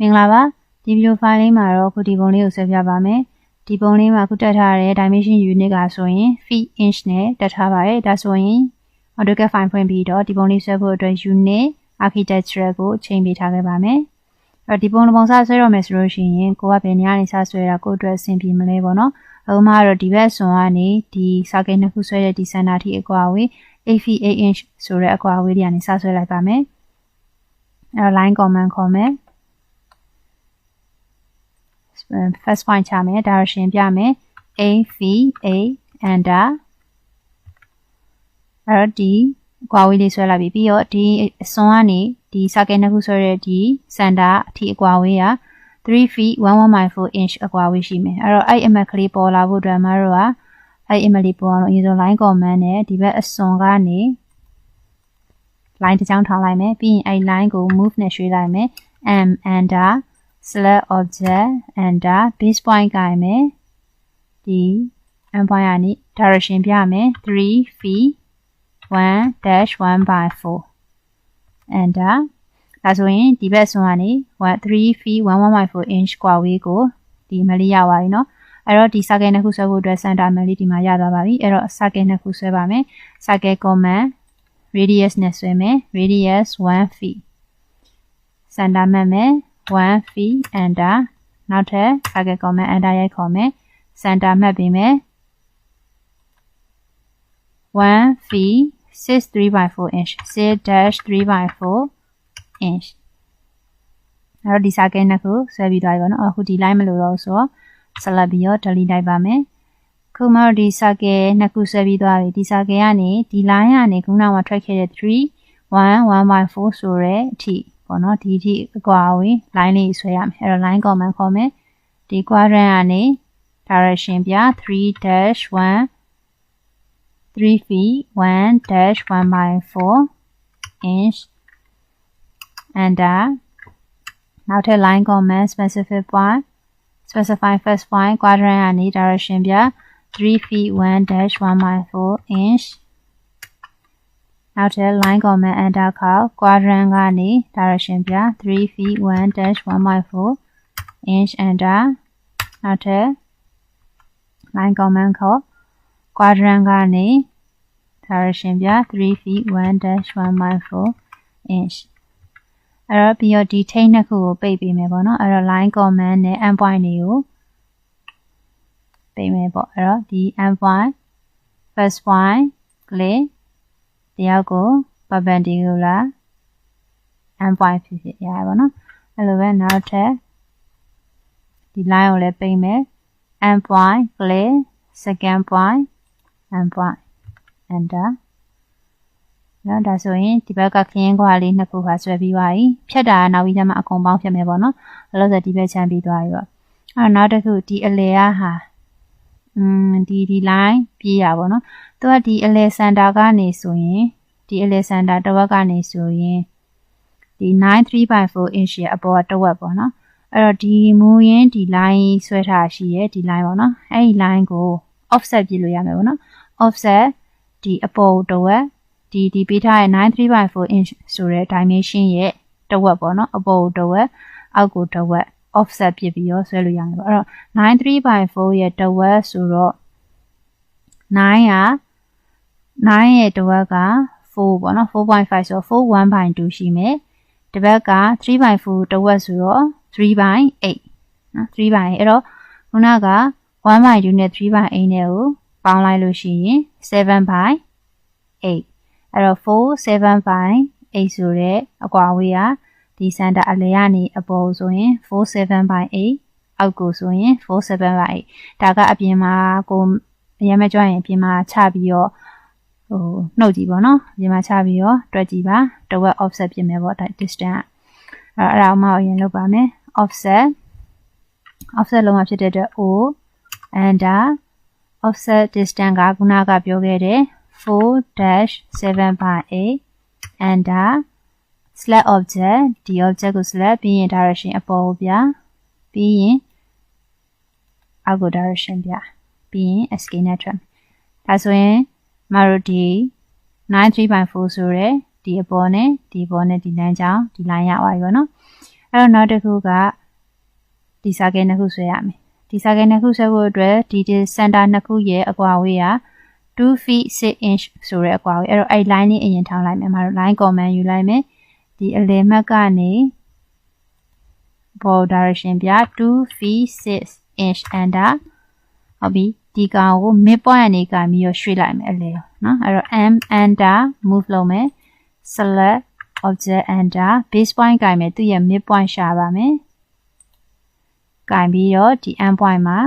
မင်္ဂလာပါဒီဗီဒီယိုဖိုင်လေးမှာတော့ခုဒီပုံလေးကိုဆွဲပြပါမယ်ဒီပုံလေးမှာခုတက်ထားတဲ့ dimension unit ကဆိုရင် feet inch နဲ့တက်ထားပါတယ်ဒါဆိုရင် AutoCAD file ဖွင့်ပြီးတော့ဒီပုံလေးဆွဲဖို့အတွက် unit architecture ကိုချိန်ပေးထားခဲ့ပါမယ်အဲ့ဒီပုံတစ်ပုံစဆွဲတော့မယ်ဆိုလို့ရှိရင်ကိုကဘယ်နေရာနေစဆွဲတာကိုအတွက်အဆင်ပြေမလဲပေါ့နော်အခုမှတော့ဒီဘက်ဆွန်ကနေဒီ circuit နှစ်ခုဆွဲတဲ့ဒီ center ထိအကွာအဝေး8 feet 8 inch ဆိုတဲ့အကွာအဝေးတွေကနေစဆွဲလိုက်ပါမယ်အဲ့တော့ line command ခေါ်မယ် first point ချမယ် direction ပြမယ် a v a enter အဲ့တော့ဒီအကွာဝေးလေးဆွဲလိုက်ပြီပြီးတော့ဒီအစွန်ကနေဒီ circuit နှစ်ခုဆွဲတဲ့ဒီ center အထိအကွာဝေးက3 feet 1.4 inch အကွာဝေးရှိမယ်အဲ့တော့အဲ့အမက်ကလေးပေါ်လာဖို့အတွက်မတို့ကအဲ့အမက်လေးပေါ်အောင်အရင်ဆုံး line command နဲ့ဒီဘက်အစွန်ကနေ line တစ်ချောင်းထောင်လိုက်မယ်ပြီးရင်အဲ့ line ကို move နဲ့ရွှေ့လိုက်မယ် m enter select object enter base point ကိုင်မယ်ဒီ m point ကနေ direction ပြမယ်3 feet 1 by 4 enter ဒါဆိုရင်ဒီဘက်ဆွန်ကနေ3 feet 1 by 4 inch กว่าဝေးကိုဒီမလေးရပါပြီเนาะအဲ့တော့ဒီ circle နှစ်ခုဆွဲဖို့အတွက် center မလေးဒီမှာရသွားပါပြီအဲ့တော့ circle နှစ်ခုဆွဲပါမယ် circle command radius နဲ့ဆွဲမယ် radius 1 feet center မှတ်မယ် 1 feet enter နောက်ထပ် target comment enter ရိုက်ခေါ်မယ် center မှတ်ပေးမယ်1 feet 6 3 by 4 inch 6 dash 3 by 4 inch အဲ့တော့ဒီ circle နှစ်ခုဆွဲပြီးသွားပြီပေါ့နော်အခုဒီ line မလို့တော့ဆိုတော့ select ပြီးတော့ delete လိုက်ပါမယ်ခုမှတော့ဒီ circle နှစ်ခုဆွဲပြီးသွားပြီဒီ circle ကနေဒီ line ကနေခုနကထွက်ခဲ့တဲ့3 1 1 by 4ဆိုတဲ့အထိ ပေါ့နော်ဒီထိအကွာအဝေး line လေးဆွဲရမယ်အဲ့တော့ line command ခေါ်မယ်ဒီ quadrant ကနေ direction ပြ3-1 3 feet 1-1 by 4 inch enter နောက်ထပ် line command specific point specify first point quadrant ကနေ direction ပြ3 feet 1-1 by 4 inch နောက်ထပ် line comment enter ခေါက် quadrant ကနေ direction ပြ3 feet 1-1.4 inch enter နောက်ထပ် line comment ခေါက် quadrant ကနေ direction ပြ3 feet 1-1.4 inch အဲ့တော့ပြီးတော့ဒီ chain နှစ်ခုကိုပိတ်ပေးမယ်ပေါ့နော်အဲ့တော့ line comment နဲ့ end point တွေကိုပိတ်မယ်ပေါ့အဲ့တော့ဒီ end point first point click တယောက်ကို perpendicular end point ဖြစ်ဖြစ်ရရပါတော့အဲ့လိုပဲနောက်ထပ်ဒီ line ကိုလည်းပိတ်မယ် end point click second point end point enter နော်ဒါဆိုရင်ဒီဘက်ကခရင်ခွာလေးနှစ်ခုခါဆွဲပြီးသွားပြီဖြတ်တာကနောက်ပြီးကျမှအကုန်ပေါင်းဖြတ်မယ်ပေါ့နော်အဲ့လိုဆိုဒီဘက်ချမ်းပြီးသွားပြီပေါ့အဲ့တော့နောက်တစ်ခုဒီအလေကဟာอืมဒီဒီ line ပြေးရပါတော့ သူကဒီအလဲစင်တာကနေဆိုရင်ဒီအလဲစင်တာတစ်ဝက်ကနေဆိုရင်ဒီ93.4 inch ရဲ့အပေါ်ကတစ်ဝက်ပေါ့နော်အဲ့တော့ဒီမူရင်းဒီ line ဆွဲထားရှိရဲ့ဒီ line ပေါ့နော်အဲ့ဒီ line ကို offset ပြလို့ရမယ်ပေါ့နော် offset ဒီအပေါ်တစ်ဝက်ဒီဒီပေးထားတဲ့93.4 inch ဆိုတဲ့ dimension ရဲ့တစ်ဝက်ပေါ့နော်အပေါ်တစ်ဝက်အောက်ကိုတစ်ဝက် offset ပြပြီးတော့ဆွဲလို့ရမယ်ပေါ့အဲ့တော့93.4ရဲ့တစ်ဝက်ဆိုတော့9က 9ရဲ့တစ်ဝက်က4ပေါ့နော်4.5ဆိုတော့4 1/2ရှိမယ်တစ်ဘက်က3/4တစ်ဝက်ဆိုတော့3/8နော်3/8အဲ့တော့ခုနက1/2နဲ့3/8နဲ့ကိုပေါင်းလိုက်လို့ရှိရင်7/8အဲ့တော့4 7/8ဆိုတဲ့အကွာဝေးကဒီစင်တာအလဲကနေအပေါ်ဆိုရင်4 7/8အောက်ကိုဆိုရင်4 7/8ဒါကအပြင်မှာကိုအရင်မကြွရင်အပြင်မှာချပြီးတော့ ဟိုနှုတ်ကြည့်ပါနော်အပြင်မှာချပြီးတော့တွက်ကြည့်ပါတဝက် offset ပြင်မယ်ပေါ့ distance အဲ့အဲ့ဒါမှအရင်လုပ်ပါမယ် offset offset လုံးဝဖြစ်တဲ့အတွက် o enter offset distance ကခုနကပြောခဲ့တဲ့4-7/8 enter select object ဒီ object ကို select ပြီးရင် direction အပေါ်ကိုပြပြီးရင်အောက်ကို direction ပြပြီးရင် escape နဲ့ထွက်ဒါဆိုရင် မတို့ဒီ93.4ဆိုရဲဒီအပေါ်နဲ့ဒီအပေါ်နဲ့ဒီလမ်းကြောင်းဒီ line ရပါပြီပေါ့နော်အဲ့တော့နောက်တစ်ခုကဒီစာကဲနှစ်ခုဆွဲရမယ်ဒီစာကဲနှစ်ခုဆွဲဖို့အတွက်ဒီဒီစင်တာနှစ်ခုရဲ့အကွာအဝေးက2 feet 6 inch ဆိုတဲ့အကွာအဝေးအဲ့တော့အဲ့ line လေးအရင်ထောင်းလိုက်မယ်မတို့ line command ယူလိုက်မယ်ဒီအလယ်မှတ်ကနေ ball direction ပြ2 feet 6 inch enter ဟုတ်ပြီ ဒီကောင်ကို midpoint အနေကပြီးတော့ရွှေ့လိုက်မယ်အလယ်နော်အဲ့တော့ m enter move လုပ်မယ် select object enter base point ကင်မယ်သူ့ရဲ့ midpoint ရှာပါမယ်ကင်ပြီးတော့ဒီ end point မှာ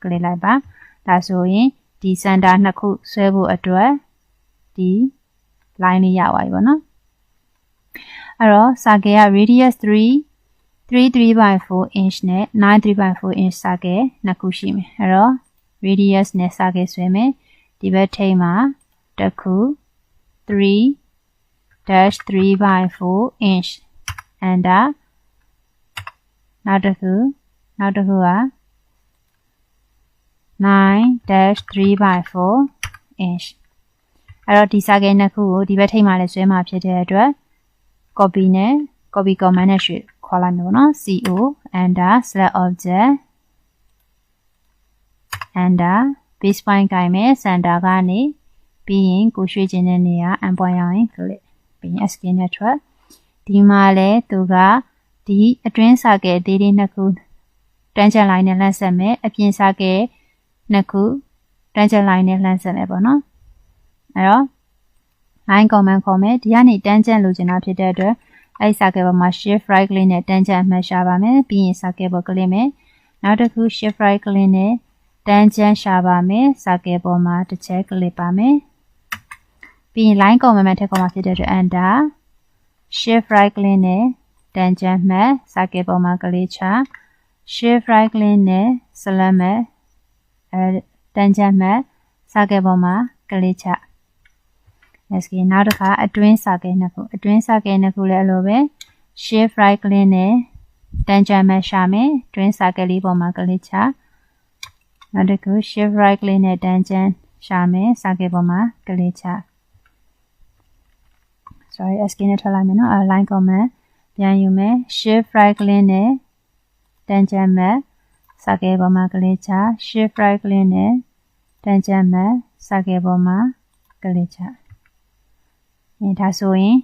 click လိုက်ပါဒါဆိုရင်ဒီ center နှစ်ခုဆွဲဖို့အတွက်ဒီ line လေးရပါပြီပေါ့နော်အဲ့တော့ circle က radius 3 33/4 inch နဲ့93/4 inch circle နှစ်ခုရှိမယ်အဲ့တော့ radius နဲ့ circle ဆွဲမယ်ဒီဘက်ထိပ်မှာတစ်ခု3-3/4 inch enter နောက်တစ်ခုနောက်တစ်ခုက9-3/4 inch အဲ့တော့ဒီ circle နှစ်ခုကိုဒီဘက်ထိပ်မှာလည်းဆွဲမှာဖြစ်တဲ့အတွက် copy နဲ့ copy command နဲ့ရွှေ့ ခေါ်လိုက်မယ်ပေါ့နော် co enter select object enter base point ကိုင်မယ် center ကနေပြီးရင်ကိုရွှေ့ခြင်းတဲ့နေရာ endpoint ရောက်ရင် click ပြီးရင် escape နဲ့ထွက်ဒီမှာလဲသူကဒီအတွင်းစာကဲသေးသေးနှစ်ခုတန်းချက် line နဲ့လှမ်းဆက်မယ်အပြင်စာကဲနှစ်ခုတန်းချက် line နဲ့လှမ်းဆက်မယ်ပေါ့နော်အဲ့တော့ line comment ခေါ်မယ်ဒီကနေတန်းချက်လိုချင်တာဖြစ်တဲ့အတွက် အဲ့စာကဲပေါ်မှာ shift right click နဲ့တန်းချက်အမှတ်ရှာပါမယ်ပြီးရင်စာကဲပေါ် click မယ်နောက်တစ်ခု shift right click နဲ့တန်းချမ်းရှာပါမယ်စာကဲပေါ်မှာတစ်ချက် click ပါမယ်ပြီးရင် line comment ထည့်ခေါ်မှာဖြစ်တဲ့အတွက် enter shift right click နဲ့တန်းချမ်းမှတ်စာကဲပေါ်မှာ click ချ shift right click နဲ့ select မှတ်အဲတန်းချမ်းမှတ်စာကဲပေါ်မှာ click ချ SK နောက်တစ်ခါအတွင်းစာကဲနှစ်ခုအတွင်းစာကဲနှစ်ခုလည်းအလိုပဲ shift right click နဲ့တန်းချမ်းမှတ်ရှာမယ်တွင်းစာကဲလေးပေါ်မှာ click ချနောက်တစ်ခု shift right click နဲ့တန်းချမ်းရှာမယ်စာကဲပေါ်မှာ click ချ sorry SK နဲ့ထွက်လိုက်မယ်နော် align command ပြန်ယူမယ် shift right click နဲ့တန်းချမ်းမှတ်စာကဲပေါ်မှာ click ချ shift right click နဲ့တန်းချမ်းမှတ်စာကဲပေါ်မှာ click ချ အဲဒါဆိုရင်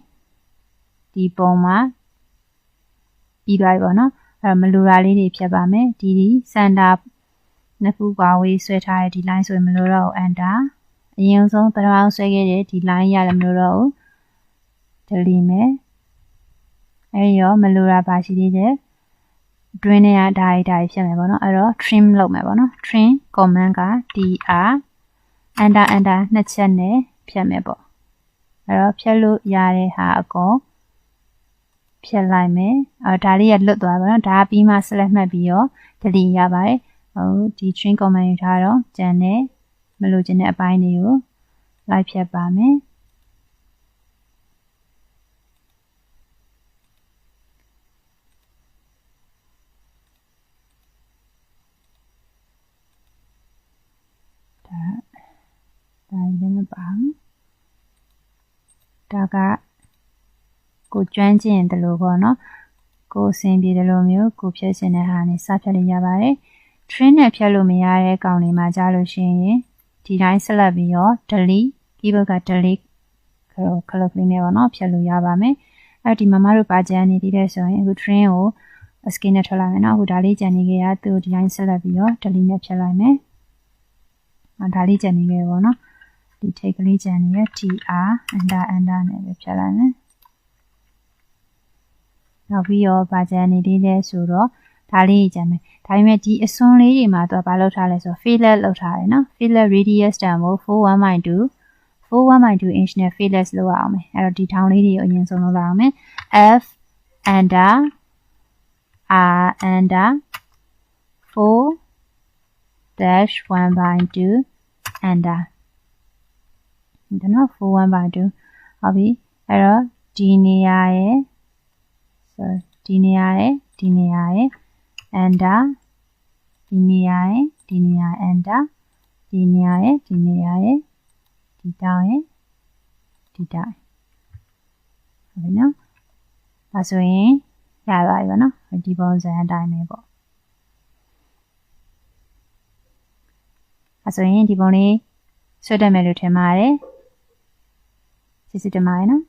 ဒီပုံမှာပြီးသွားပြီပေါ့နော်အဲ့တော့မလိုတာလေးတွေဖြတ်ပါမယ်ဒီဒီစန်တာနှစ်ခုကွာဝေးဆွဲထားတဲ့ဒီ line ဆိုရင်မလိုတော့ဘူး enter အရင်ဆုံးပထမဆွဲခဲ့တဲ့ဒီ line ရတယ်မလိုတော့ဘူး delete မယ်အဲ့ရောမလိုတာပါရှိသေးတယ် drain နဲ့ဒါတွေဒါတွေဖြတ်မယ်ပေါ့နော်အဲ့တော့ trim လုပ်မယ်ပေါ့နော် trim command က dr enter enter နှစ်ချက်နဲ့ဖြတ်မယ်ပေါ့ အဲ့တော့ဖြတ်လို့ရတဲ့ဟာအကုန်ဖြတ်လိုက်မယ်အော်ဒါလေးရလွတ်သွားပါတော့ဒါပြီးမှ select မှတ်ပြီးတော့ delete ရပါတယ်ဟုတ်ဒီ string command ယူထားတော့ကျန်တဲ့မလို့ခြင်းတဲ့အပိုင်းတွေကိုလိုက်ဖြတ်ပါမယ်ဒါဒါလည်းမပါဘူး ဒါကကိုကျွမ်းကျင်တယ်လို့ပေါ့နော်ကိုအဆင်ပြေတယ်လို့မျိုးကိုဖြတ်ရှင်တဲ့ဟာနဲ့စဖြတ်လို့ရပါတယ် train နဲ့ဖြတ်လို့မရတဲ့ကောင်တွေမှာကြားလို့ရှိရင်ဒီတိုင်းဆက်လက်ပြီးတော့ delete keyboard က delete ခလုတ်ခလုတ်လေးနဲ့ပေါ့နော်ဖြတ်လို့ရပါမယ်အဲ့ဒီမမတို့ပါကြမ်းနေသေးတယ်ဆိုရင်အခု train ကို skin နဲ့ထွက်လိုက်မယ်နော်အခုဒါလေးကြံနေကြရသူ့ဒီတိုင်းဆက်လက်ပြီးတော့ delete နဲ့ဖြတ်လိုက်မယ်ဒါလေးကြံနေခဲ့ပေါ့နော် ဒီထိတ်ကလေးကြံနေတဲ့ tr enter enter နဲ့ပဲဖြတ်လိုက်မယ်နောက်ပြီးတော့ဗာကြံနေသေးတယ်ဆိုတော့ဒါလေးကြံမယ်ဒါပေမဲ့ဒီအစွန်းလေးတွေမှာသူကဘာလုပ်ထားလဲဆိုတော့ fillet လုပ်ထားတယ်နော် fillet radius တန်ဖို့41.2 41.2 inch နဲ့ fillet လုပ်ရအောင်မယ်အဲ့တော့ဒီထောင်လေးတွေကိုအရင်ဆုံးလုပ်ရအောင်မယ် f enter r enter 4 dash 1.2 enter ဒါနော်41 by 2ဟုတ်ပြီအဲ့တော့ဒီနေရာရဲ့ sorry ဒီနေရာရဲ့ဒီနေရာရဲ့ enter ဒီနေရာရဲ့ဒီနေရာ enter ဒီနေရာရဲ့ဒီနေရာရဲ့ဒီတောင်းရဲ့ဒီတောင်းဟုတ်ပြီနော်ဒါဆိုရင်ရသွားပြီပေါ့နော်ဒီပုံစံအတိုင်းပဲပေါ့အဲဆိုရင်ဒီပုံလေးဆွဲတက်မယ်လို့ထင်ပါတယ် ကျေးဇူးတင်ပါတယ်နော်